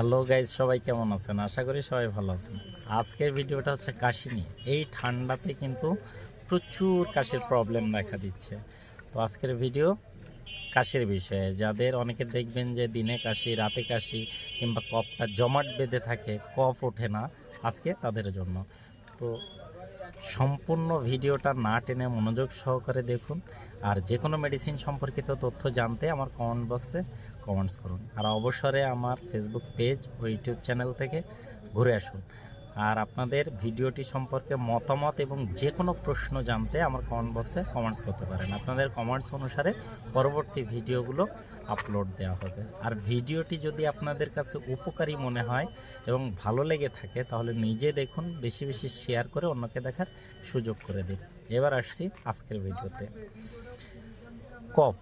Hello guys সবাই কেমন আছেন? আশা করি সবাই ভালো আছেন। আজকের ভিডিওটা হচ্ছে কাশি নিয়ে এই ঠান্ডাতে কিন্তু প্রচুর কাশির প্রবলেম দেখা দিচ্ছে। তো আজকের ভিডিও কাশির বিষয়ে। যাদের অনেকে দেখবেন যে দিনে কাশি, রাতে কাশি কিংবা কফটা জমাট বেঁধে থাকে, কফ ওঠে না আজকে তাদের জন্য। তো সম্পূর্ণ ভিডিওটা না টেনে মনোযোগ সহকারে দেখুন। আর যে কোনো মেডিসিন সম্পর্কিত তথ্য জানতে আমার কমেন্ট বক্সে কমেন্টস করুন। আর অবসরে আমার ফেসবুক পেজ ও ইউটিউব চ্যানেল থেকে ঘুরে আসুন। আর আপনাদের ভিডিওটি সম্পর্কে মতামত এবং যে কোনো প্রশ্ন জানতে আমার কমেন্ট বক্সে কমেন্টস করতে পারেন। আপনাদের কমেন্টস অনুসারে পরবর্তী ভিডিওগুলো আপলোড দেওয়া হবে। আর ভিডিওটি যদি আপনাদের কাছে উপকারী মনে হয় এবং ভালো লেগে থাকে, তাহলে নিজে দেখুন, বেশি বেশি শেয়ার করে অন্যকে দেখার সুযোগ করে দিন। এবার আসছি আজকের ভিডিওতে। কফ।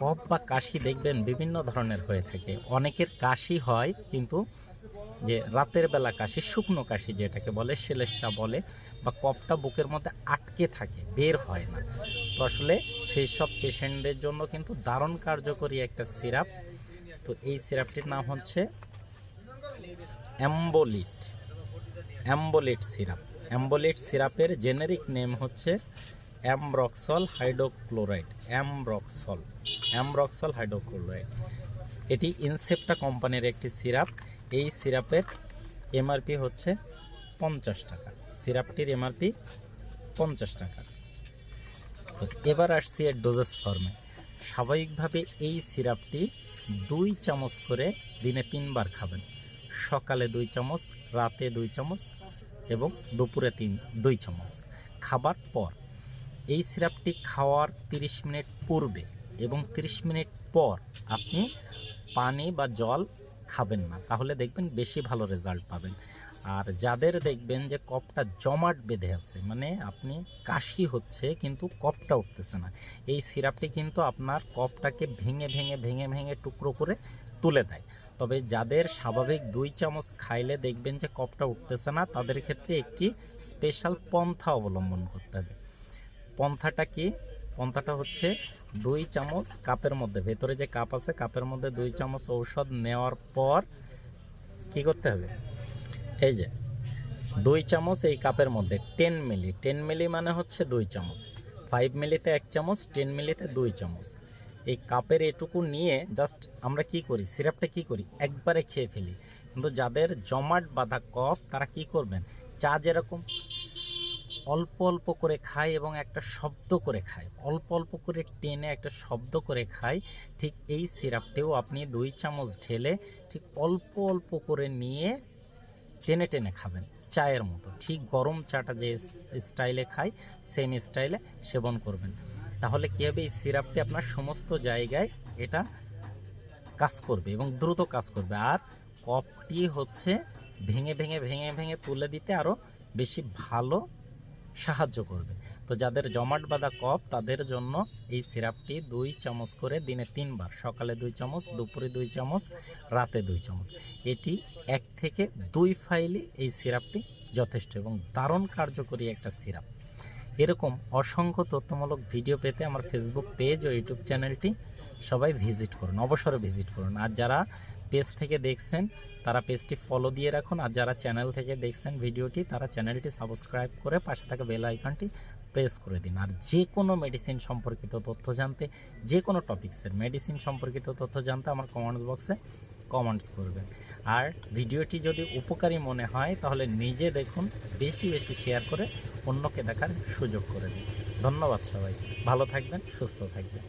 কফ বা কাশি দেখবেন বিভিন্ন ধরনের হয়ে থাকে। অনেকের কাশি হয়, কিন্তু যে রাতের বেলা কাশি, শুকনো কাশি যেটাকে বলে সেলেসা বলে, বা কফটা বুকের মধ্যে আটকে থাকে, বের হয় না। তো আসলে সেই সব পেশেন্টদের জন্য কিন্তু দারুণ কার্যকরী একটা সিরাপ। তো এই সিরাপটির নাম হচ্ছে অ্যাম্বোলিট অ্যাম্বোলিট সিরাপ। অ্যাম্বোলিট সিরাপের জেনেরিক নেম হচ্ছে অ্যামরক্সল হাইড্রোক্লোরাইড অ্যামরক্সল অ্যামরক্সল হাইড্রোক্লোরাইড। এটি ইনসেপ্টা কোম্পানির একটি সিরাপ। এই সিরাপের এমআরপি হচ্ছে পঞ্চাশ টাকা। সিরাপটির এমআরপি পঞ্চাশ টাকা। তো এবার আসছি এর ডোজেস ফর্মে স্বাভাবিকভাবে এই সিরাপটি দুই চামচ করে দিনে তিনবার খাবেন। সকালে দুই চামচ, রাতে দুই চামচ এবং দুপুরে তিন, দুই চামচ খাবার পর। এই সিরাপটি খাওয়ার 30 মিনিট পূর্বে এবং 30 মিনিট পর আপনি পানি বা জল খাবেন না, তাহলে দেখবেন বেশি ভালো রেজাল্ট পাবেন। আর যাদের দেখবেন যে কপটা জমাট বেঁধে আছে মানে আপনি কাশি হচ্ছে কিন্তু কপটা উঠতেছে না, এই সিরাপটি কিন্তু আপনার কপটাকে ভেঙে ভেঙে ভেঙে ভেঙে টুকরো করে তুলে দেয়। তবে যাদের স্বাভাবিক দুই চামচ খাইলে দেখবেন যে কপটা উঠতেছে না, তাদের ক্ষেত্রে একটি স্পেশাল পন্থা অবলম্বন করতে হবে। পন্থাটা কি? পন্থাটা হচ্ছে দুই চামচ কাপের মধ্যে, ভেতরে যে কাপ আছে, কাপের মধ্যে দুই চামচ ঔষধ নেওয়ার পর কি করতে হবে? এই যে, দুই চামচ এই কাপের মধ্যে টেন মিলি টেন মিলি মানে হচ্ছে দুই চামচ। ফাইভ মিলিতে এক চামচ টেন মিলিতে দুই চামচ। এই কাপের এটুকু নিয়ে জাস্ট আমরা কি করি, সিরাপটা কি করি? একবারে খেয়ে ফেলি। কিন্তু যাদের জমাট বাঁধা কফ তারা কি করবেন? চা যেরকম অল্প অল্প করে খায় এবং একটা শব্দ করে খায়। অল্প অল্প করে টেনে একটা শব্দ করে খায়। ঠিক এই সিরাপটিও আপনি দুই চামচ ঢেলে ঠিক অল্প অল্প করে নিয়ে টেনে টেনে খাবেন চায়ের মতো। ঠিক গরম চাটা যে স্টাইলে খায়, সেম স্টাইলে সেবন করবেন। তাহলে কী হবে? এই সিরাপটি আপনার সমস্ত জায়গায় এটা কাজ করবে এবং দ্রুত কাজ করবে। আর কফটি হচ্ছে ভেঙে ভেঙে ভেঙে ভেঙে তুলে দিতে আরও বেশি ভালো সাহায্য করবে। তো যাদের জমাট বাঁধা কফ তাদের জন্য এই সিরাপটি দুই চামচ করে দিনে তিনবার। সকালে দুই চামচ, দুপুরে দুই চামচ, রাতে দুই চামচ। এটি এক থেকে দুই ফাইলে এই সিরাপটি যথেষ্ট এবং দারুণ কার্যকরী একটা সিরাপ। এরকম অসংখ্য তথ্যমূলক ভিডিও পেতে আমার ফেসবুক পেজ ও ইউটিউব চ্যানেলটি সবাই ভিজিট করুন, অবসরে ভিজিট করুন। আর যারা পেজ থেকে দেখছেন, তারা পেজটি ফলো দিয়ে রাখুন। আর যারা চ্যানেল থেকে দেখছেন ভিডিওটি, তারা চ্যানেলটি সাবস্ক্রাইব করে পাশে থাকা বেল আইকনটি প্রেস করে দিন। আর যে কোনো মেডিসিন সম্পর্কিত তথ্য জানতে যে কোনো টপিক্সের মেডিসিন সম্পর্কিত তথ্য জানতে আমার কমেন্টস বক্সে কমেন্টস করবেন। আর ভিডিওটি যদি উপকারী মনে হয়, তাহলে নিজে দেখুন, বেশি বেশি শেয়ার করে অন্যকে দেখার সুযোগ করে দিন। ধন্যবাদ সবাই ভালো থাকবেন, সুস্থ থাকবেন।